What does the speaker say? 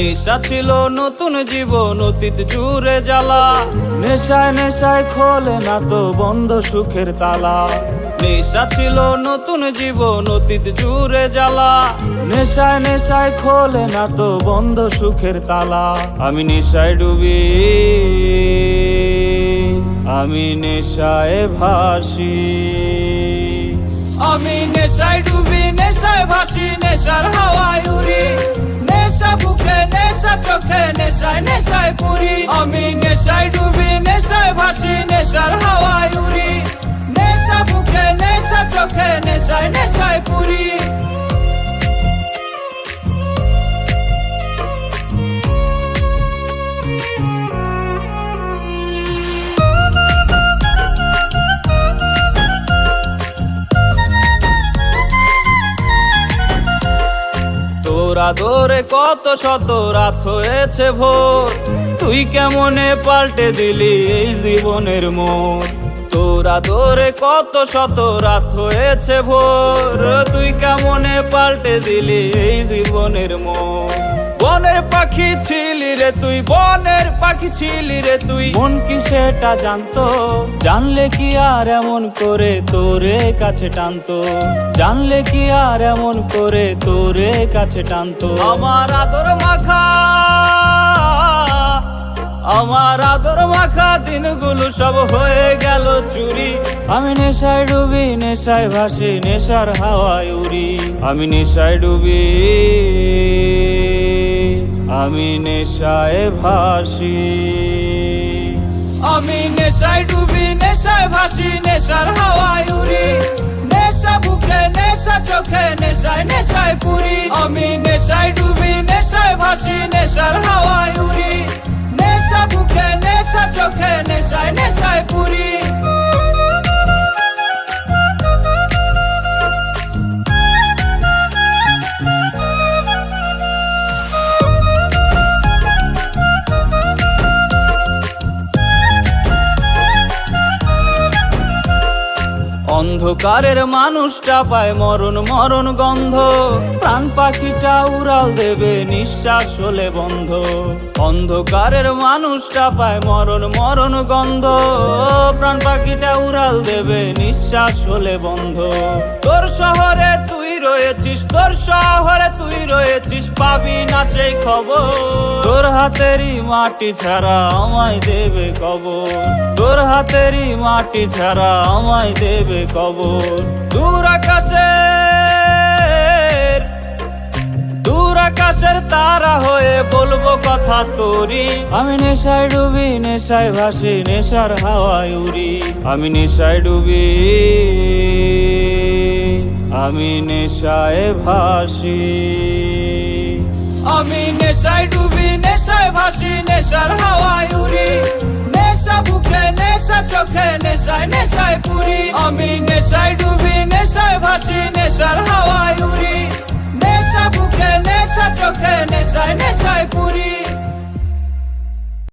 নেশা ছিল নতুন জীবন, অতীত জুড়ে জ্বালা। নেশায় নেশায় খোলে না তো বন্ধ সুখের তালা। নেশা ছিল নতুন জীবন, অতীত জুড়ে জ্বালা। নেশায় নেশায় খোলে না তো বন্ধ সুখের তালা। আমি নেশায় ডুবি, আমি নেশায় ভাসি। আমি নেশায় ডুবি, নেশায় ভাসি, নেশার হাওয়ায় উড়ি। নেশা, বুকে নেশা, চোখে নেশায় নেশায় পুরি। আমি নেশায় ডুবি, নেশায় ভাসি, নেশার হাওয়ায় উড়ি। নেশা, বুকে নেশা, চোখে নেশায় নেশায় পুরি। তোরা কত শত রাত হয়েছে ভোর। তুই কেমনে পাল্টে দিলি এই জীবনের মোড় তোরা দোরে কত শত রাত হয়েছে ভোর। তুই কেমনে পাল্টে দিলি এই জীবনের মন বনের পাখি ছিলি রে তুই, বনের পাখি ছিলি রে তুই। মন কি সেটা জানতো? জানলে কি আর এমন করে তোরে কাছে টানতো? জানলে কি আর এমন করে তোরে কাছে টানতো? আমার আদর মাখা আমার আদর মাখা দিনগুলো সব হয়ে গেল চুরি। আমি নেশায় ডুবি, নেশায় ভাসি, নেশার হাওয়ায় উড়ি। আমি নেশায় ডুবি, আমি নেশায় ভাসি। আমি নেশায় ডুবি, নেশায় ভাসি, নেশার হাওয়ায় উড়ি। নেশা বুকে, নেশা চোখে, নেশায় নেশায় পুরি। আমি নেশায় ডুবি, নেশায় ভাসি, নেশার হাওয়ায় উড়ি। অন্ধকারের মানুষটা পায় মরণ মরণ গন্ধ। প্রাণ পাখিটা উড়াল দেবে, নিঃশ্বাস হলে বন্ধ। অন্ধকারের মানুষটা পায় মরণ মরণ গন্ধ। প্রাণ পাখিটা উড়াল দেবে, নিঃশ্বাস হলে বন্ধ। তোর শহরে তুই রয়েছিস, তোর শহরে তুই রয়েছিস, পাবি না সেই খবর। তোর হাতেরই মাটি ছাড়া আমায় দেবে কবর। তোর হাতেরই মাটি ছাড়া আমায় দেবে কবর। দূর আকাশের দূর আকাশের তারা হয়ে বলব কথা তোরি আমি নেশায় ডুবি, নেশায় ভাসি, নেশার হাওয়ায় উড়ি। আমি নেশায় ডুবি। আমি নেশায় ভাসি। আমি নেশায় ডুবি, নেশায় ভাসি, নেশার হাওয়ায় উড়ি। নেশা বুকে, নেশা চোখে, নেশায় নেশায় পুরি। আমি নেশায় ডুবি, নেশায় ভাসি, নেশার হাওয়ায়